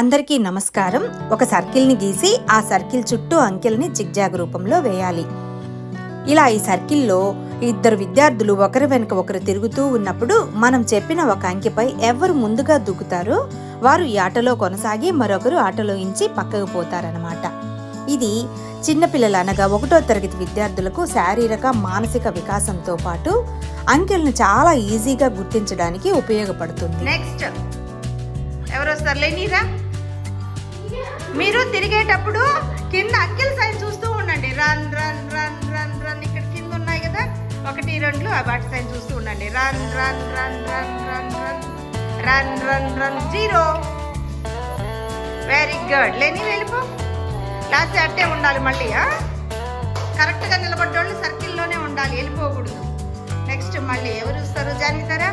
అందరికీ నమస్కారం. ఒక సర్కిల్ని గీసి ఆ సర్కిల్ చుట్టూ అంకెల్ని జిగ్జాగ్ రూపంలో వేయాలి. ఇలా ఈ సర్కిల్లో ఇద్దరు విద్యార్థులు ఒకరి వెనుక ఒకరు తిరుగుతూ ఉన్నప్పుడు మనం చెప్పిన ఒక అంకెపై ఎవరు ముందుగా దూకుతారో వారు ఈ ఆటలో కొనసాగి మరొకరు ఆటలో ఇంచి పక్కకు పోతారనమాట ఇది చిన్నపిల్లలు అనగా ఒకటో తరగతి విద్యార్థులకు శారీరక మానసిక వికాసంతో పాటు అంకెలను చాలా ఈజీగా గుర్తించడానికి ఉపయోగపడుతుంది. నెక్స్ట్ ఎవరు వస్తారు లేనిరా మీరు తిరిగేటప్పుడు కింద అంకిల్ సైన్ చూస్తూ ఉండండి run run run run run ఇక్కడ కింద ఉన్నాయి కదా ఒకటి రెండు ఆ వాటి సైన్ చూస్తూ ఉండండి run run run run run run run run run zero very good లేని వెళ్ళిపో లాస్ట్ అట్టే ఉండాలి మళ్ళీ కరెక్ట్గా నిలబడ్డోళ్ళు సర్కిల్లోనే ఉండాలి వెళ్ళిపోకూడదు నెక్స్ట్ మళ్ళీ ఎవరు వస్తారు జానితారా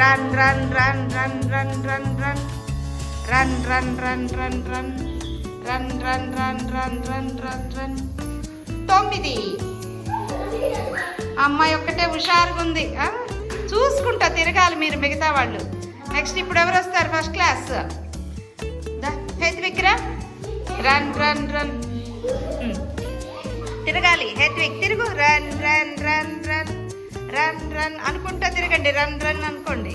run run run run run run run run run run run run run run run run run run run తొమ్మిది. అమ్మాయి ఒక్కటే హుషారుగా ఉంది. చూసుకుంటా తిరగాలి మీరు మిగతా వాళ్ళు. నెక్స్ట్ ఇప్పుడు ఎవరు వస్తారు? First class height Vikram run run run తిరగాలి. హెత్విక్ తిరుగు. Run run run run run run అనుకుంటా తిరగండి. రన్ రన్ అనుకోండి.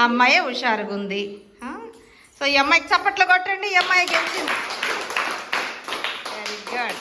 ఆ అమ్మాయే హుషారుగా ఉంది సో ఈ అమ్మాయికి చప్పట్లు కొట్టండి ఈ అమ్మాయి గెలిచింది. Very good